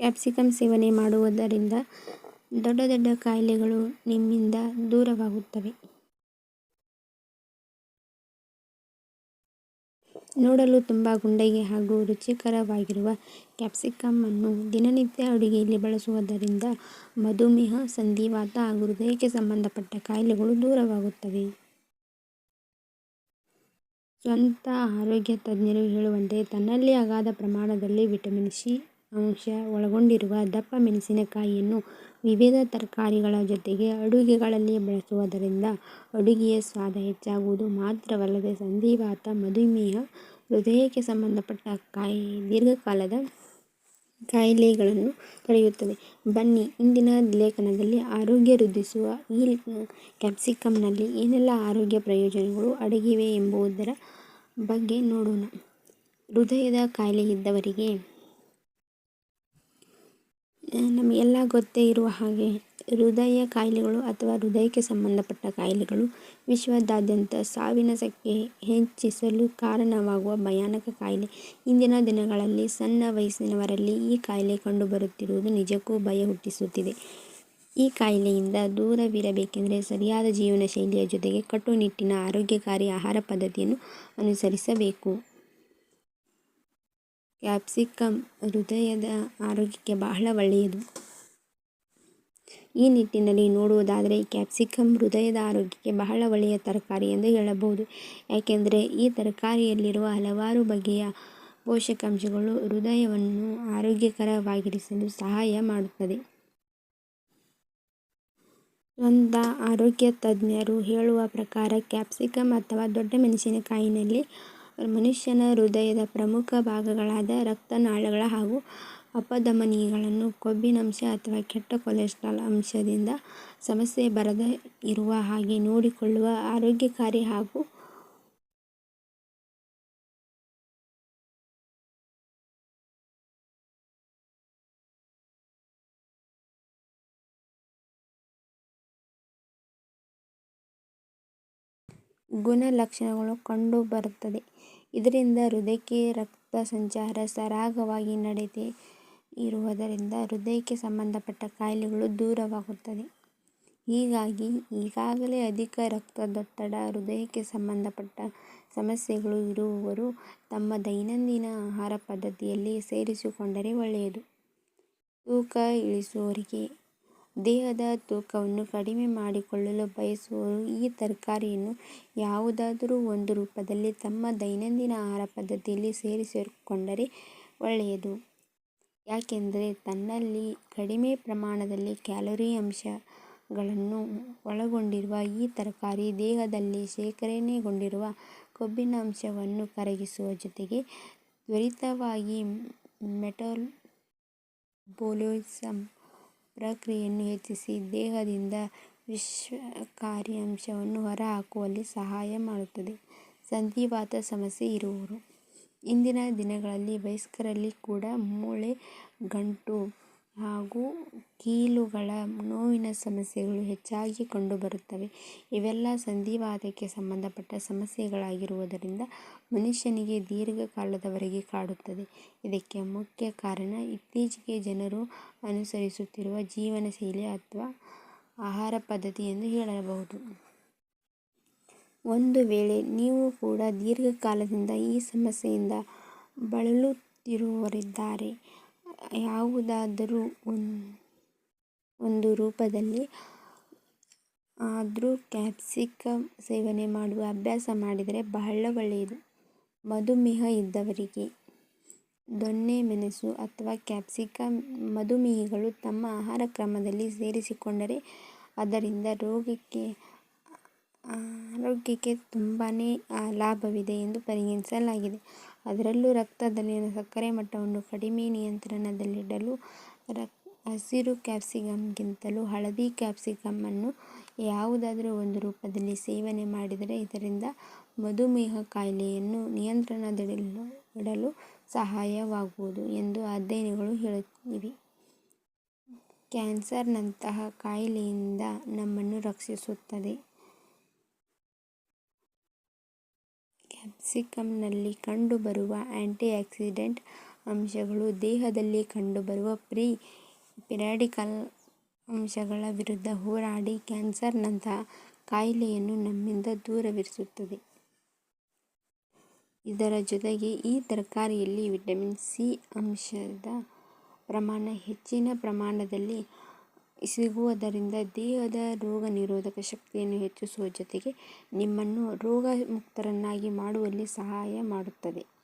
Capsicum ಸೇವನೆ ಮಾಡುವುದರಿಂದ ದೊಡ್ಡ ದೊಡ್ಡ ಕಾಯಿಲೆಗಳು ನಿಮ್ಮಿಂದ ದೂರವಾಗುತ್ತವೆ. ನೋಡಲು ತುಂಬ ಗುಂಡಗೆ ಹಾಗೂ ರುಚಿಕರವಾಗಿರುವ ಕ್ಯಾಪ್ಸಿಕಮ್ಮನ್ನು ದಿನನಿತ್ಯ ಅಡುಗೆಯಲ್ಲಿ ಬಳಸುವುದರಿಂದ ಮಧುಮೇಹ, ಸಂಧಿವಾತ ಹಾಗೂ ಹೃದಯಕ್ಕೆ ಸಂಬಂಧಪಟ್ಟ ಕಾಯಿಲೆಗಳು ದೂರವಾಗುತ್ತವೆ. ಸ್ವಂತ ಆರೋಗ್ಯ ತಜ್ಞರು ಹೇಳುವಂತೆ ತನ್ನಲ್ಲಿ ಅಗಾಧ ಪ್ರಮಾಣದಲ್ಲಿ ವಿಟಮಿನ್ ಸಿ ಅಂಶ ಒಳಗೊಂಡಿರುವ ದಪ್ಪ ಮೆಣಸಿನಕಾಯಿಯನ್ನು ವಿವಿಧ ತರಕಾರಿಗಳ ಜೊತೆಗೆ ಅಡುಗೆಗಳಲ್ಲಿ ಬಳಸುವುದರಿಂದ ಅಡುಗೆಯ ಸ್ವಾದ ಹೆಚ್ಚಾಗುವುದು ಮಾತ್ರವಲ್ಲದೆ ಸಂಧಿವಾತ, ಮಧುಮೇಹ, ಹೃದಯಕ್ಕೆ ಸಂಬಂಧಪಟ್ಟ ಕಾಯಿ, ದೀರ್ಘಕಾಲದ ಕಾಯಿಲೆಗಳನ್ನು ತಡೆಯುತ್ತದೆ. ಬನ್ನಿ, ಇಂದಿನ ಲೇಖನದಲ್ಲಿ ಆರೋಗ್ಯ ವೃದ್ಧಿಸುವ ಈ ಕ್ಯಾಪ್ಸಿಕಮ್ನಲ್ಲಿ ಏನೆಲ್ಲ ಆರೋಗ್ಯ ಪ್ರಯೋಜನಗಳು ಅಡಗಿವೆ ಎಂಬುದರ ಬಗ್ಗೆ ನೋಡೋಣ. ಹೃದಯದ ಕಾಯಿಲೆ ಇದ್ದವರಿಗೆ ನಮಗೆಲ್ಲ ಗೊತ್ತೇ ಇರುವ ಹಾಗೆ ಹೃದಯ ಕಾಯಿಲೆಗಳು ಅಥವಾ ಹೃದಯಕ್ಕೆ ಸಂಬಂಧಪಟ್ಟ ಕಾಯಿಲೆಗಳು ವಿಶ್ವದಾದ್ಯಂತ ಸಾವಿನ ಸಂಖ್ಯೆ ಹೆಚ್ಚಿಸಲು ಕಾರಣವಾಗುವ ಭಯಾನಕ ಕಾಯಿಲೆ. ಇಂದಿನ ದಿನಗಳಲ್ಲಿ ಸಣ್ಣ ವಯಸ್ಸಿನವರಲ್ಲಿ ಈ ಕಾಯಿಲೆ ಕಂಡುಬರುತ್ತಿರುವುದು ನಿಜಕ್ಕೂ ಭಯ ಹುಟ್ಟಿಸುತ್ತಿದೆ. ಈ ಕಾಯಿಲೆಯಿಂದ ದೂರವಿರಬೇಕೆಂದರೆ ಸರಿಯಾದ ಜೀವನ ಶೈಲಿಯ ಜೊತೆಗೆ ಕಟ್ಟುನಿಟ್ಟಿನ ಆರೋಗ್ಯಕಾರಿ ಆಹಾರ ಪದ್ಧತಿಯನ್ನು ಅನುಸರಿಸಬೇಕು. ಕ್ಯಾಪ್ಸಿಕಮ್ ಹೃದಯದ ಆರೋಗ್ಯಕ್ಕೆ ಬಹಳ ಒಳ್ಳೆಯದು. ಈ ನಿಟ್ಟಿನಲ್ಲಿ ನೋಡುವುದಾದರೆ ಕ್ಯಾಪ್ಸಿಕಮ್ ಹೃದಯದ ಆರೋಗ್ಯಕ್ಕೆ ಬಹಳ ಒಳ್ಳೆಯ ತರಕಾರಿ ಎಂದು ಹೇಳಬಹುದು. ಯಾಕೆಂದರೆ ಈ ತರಕಾರಿಯಲ್ಲಿರುವ ಹಲವಾರು ಬಗೆಯ ಪೋಷಕಾಂಶಗಳು ಹೃದಯವನ್ನು ಆರೋಗ್ಯಕರವಾಗಿರಿಸಲು ಸಹಾಯ ಮಾಡುತ್ತದೆ. ಸ್ವಂತ ಆರೋಗ್ಯ ತಜ್ಞರು ಹೇಳುವ ಪ್ರಕಾರ ಕ್ಯಾಪ್ಸಿಕಮ್ ಅಥವಾ ದೊಡ್ಡ ಮೆಣಸಿನಕಾಯಿನಲ್ಲಿ ಮನುಷ್ಯನ ಹೃದಯದ ಪ್ರಮುಖ ಭಾಗಗಳಾದ ರಕ್ತನಾಳಗಳ ಹಾಗೂ ಅಪಧಮನಿಗಳನ್ನು ಕೊಬ್ಬಿನಂಶ ಅಥವಾ ಕೆಟ್ಟ ಕೊಲೆಸ್ಟ್ರಾಲ್ ಅಂಶದಿಂದ ಸಮಸ್ಯೆ ಬರದೇ ಇರುವ ಹಾಗೆ ನೋಡಿಕೊಳ್ಳುವ ಆರೋಗ್ಯಕಾರಿ ಹಾಗೂ ಗುಣಲಕ್ಷಣಗಳು ಕಂಡುಬರುತ್ತದೆ. ಇದರಿಂದ ಹೃದಯಕ್ಕೆ ರಕ್ತ ಸಂಚಾರ ಸರಾಗವಾಗಿ ನಡೆದೇ ಇರುವುದರಿಂದ ಹೃದಯಕ್ಕೆ ಸಂಬಂಧಪಟ್ಟ ಕಾಯಿಲೆಗಳು ದೂರವಾಗುತ್ತದೆ. ಹೀಗಾಗಿ ಈಗಾಗಲೇ ಅಧಿಕ ರಕ್ತದೊತ್ತಡ, ಹೃದಯಕ್ಕೆ ಸಂಬಂಧಪಟ್ಟ ಸಮಸ್ಯೆಗಳು ಇರುವವರು ತಮ್ಮ ದೈನಂದಿನ ಆಹಾರ ಪದ್ಧತಿಯಲ್ಲಿ ಸೇರಿಸಿಕೊಂಡರೆ ಒಳ್ಳೆಯದು. ತೂಕ ಇಳಿಸುವವರಿಗೆ ದೇಹದ ತೂಕವನ್ನು ಕಡಿಮೆ ಮಾಡಿಕೊಳ್ಳಲು ಬಯಸುವವರು ಈ ತರಕಾರಿಯನ್ನು ಯಾವುದಾದರೂ ಒಂದು ರೂಪದಲ್ಲಿ ತಮ್ಮ ದೈನಂದಿನ ಆಹಾರ ಪದ್ಧತಿಯಲ್ಲಿ ಸೇರಿಸಿಕೊಂಡರೆ ಒಳ್ಳೆಯದು. ಯಾಕೆಂದರೆ ತನ್ನಲ್ಲಿ ಕಡಿಮೆ ಪ್ರಮಾಣದಲ್ಲಿ ಕ್ಯಾಲೋರಿ ಅಂಶಗಳನ್ನು ಒಳಗೊಂಡಿರುವ ಈ ತರಕಾರಿ ದೇಹದಲ್ಲಿ ಶೇಖರಣೆಗೊಂಡಿರುವ ಕೊಬ್ಬಿನ ಅಂಶವನ್ನು ಕರಗಿಸುವ ಜೊತೆಗೆ ತ್ವರಿತವಾಗಿ ಮೆಟಬೊಲಿಸಮ್ ಪ್ರಕ್ರಿಯೆಯನ್ನು ಹೆಚ್ಚಿಸಿ ದೇಹದಿಂದ ವಿಷಕಾರಿ ಅಂಶವನ್ನು ಹೊರಹಾಕುವಲ್ಲಿ ಸಹಾಯ ಮಾಡುತ್ತದೆ. ಸಂಧಿವಾತ ಸಮಸ್ಯೆ ಇರುವವರು ಇಂದಿನ ದಿನಗಳಲ್ಲಿ ವಯಸ್ಕರಲ್ಲಿ ಕೂಡ ಮೂಳೆ ಗಂಟು ಹಾಗೂ ಕೀಲುಗಳ ನೋವಿನ ಸಮಸ್ಯೆಗಳು ಹೆಚ್ಚಾಗಿ ಕಂಡುಬರುತ್ತವೆ. ಇವೆಲ್ಲ ಸಂಧಿವಾತಕ್ಕೆ ಸಂಬಂಧಪಟ್ಟ ಸಮಸ್ಯೆಗಳಾಗಿರುವುದರಿಂದ ಮನುಷ್ಯನಿಗೆ ದೀರ್ಘಕಾಲದವರೆಗೆ ಕಾಡುತ್ತದೆ. ಇದಕ್ಕೆ ಮುಖ್ಯ ಕಾರಣ ಇತ್ತೀಚೆಗೆ ಜನರು ಅನುಸರಿಸುತ್ತಿರುವ ಜೀವನ ಶೈಲಿ ಅಥವಾ ಆಹಾರ ಪದ್ಧತಿ ಎಂದು ಹೇಳಬಹುದು. ಒಂದು ವೇಳೆ ನೀವು ಕೂಡ ದೀರ್ಘಕಾಲದಿಂದ ಈ ಸಮಸ್ಯೆಯಿಂದ ಬಳಲುತ್ತಿರುವವರಿದ್ದರೆ ಯಾವುದಾದರೂ ಒಂದು ರೂಪದಲ್ಲಿ ಆದರೂ ಕ್ಯಾಪ್ಸಿಕಂ ಸೇವನೆ ಮಾಡುವ ಅಭ್ಯಾಸ ಮಾಡಿದರೆ ಬಹಳ ಒಳ್ಳೆಯದು. ಮಧುಮೇಹ ಇದ್ದವರಿಗೆ ದೊಣ್ಣೆ, ಮೆಣಸು ಅಥವಾ ಕ್ಯಾಪ್ಸಿಕಮ್ ಮಧುಮೇಹಿಗಳು ತಮ್ಮ ಆಹಾರ ಕ್ರಮದಲ್ಲಿ ಸೇರಿಸಿಕೊಂಡರೆ ಅದರಿಂದ ರೋಗಕ್ಕೆ, ಆರೋಗ್ಯಕ್ಕೆ ತುಂಬಾ ಲಾಭವಿದೆ ಎಂದು ಪರಿಗಣಿಸಲಾಗಿದೆ. ಅದರಲ್ಲೂ ರಕ್ತದಲ್ಲಿನ ಸಕ್ಕರೆ ಮಟ್ಟವನ್ನು ಕಡಿಮೆ ನಿಯಂತ್ರಣದಲ್ಲಿಡಲು ರಕ್, ಹಸಿರು ಕ್ಯಾಪ್ಸಿಕಮ್ಗಿಂತಲೂ ಹಳದಿ ಕ್ಯಾಪ್ಸಿಕಮ್ಮನ್ನು ಯಾವುದಾದರೂ ಒಂದು ರೂಪದಲ್ಲಿ ಸೇವನೆ ಮಾಡಿದರೆ ಇದರಿಂದ ಮಧುಮೇಹ ಕಾಯಿಲೆಯನ್ನು ನಿಯಂತ್ರಣದಲ್ಲಿಡಲು ಸಹಾಯವಾಗುವುದು ಎಂದು ಅಧ್ಯಯನಗಳು ಹೇಳುತ್ತಿವೆ. ಕ್ಯಾನ್ಸರ್ನಂತಹ ಕಾಯಿಲೆಯಿಂದ ನಮ್ಮನ್ನು ರಕ್ಷಿಸುತ್ತದೆ. ಕ್ಯಾಪ್ಸಿಕಮ್ನಲ್ಲಿ ಕಂಡುಬರುವ ಆಂಟಿಆಕ್ಸಿಡೆಂಟ್ ಅಂಶಗಳು ದೇಹದಲ್ಲಿ ಕಂಡುಬರುವ ಫ್ರೀ ರ್ಯಾಡಿಕಲ್ ಅಂಶಗಳ ವಿರುದ್ಧ ಹೋರಾಡಿ ಕ್ಯಾನ್ಸರ್ನಂತಹ ಕಾಯಿಲೆಯನ್ನು ನಮ್ಮಿಂದ ದೂರವಿರಿಸುತ್ತದೆ. ಇದರ ಜೊತೆಗೆ ಈ ತರಕಾರಿಯಲ್ಲಿ ವಿಟಮಿನ್ ಸಿ ಅಂಶದ ಪ್ರಮಾಣ ಹೆಚ್ಚಿನ ಪ್ರಮಾಣದಲ್ಲಿ ಸಿಗುವುದರಿಂದ ದೇಹದ ರೋಗ ನಿರೋಧಕ ಶಕ್ತಿಯನ್ನು ಹೆಚ್ಚಿಸುವ ಜೊತೆಗೆ ನಿಮ್ಮನ್ನು ರೋಗ ಮುಕ್ತರನ್ನಾಗಿ ಮಾಡುವಲ್ಲಿ ಸಹಾಯ ಮಾಡುತ್ತದೆ.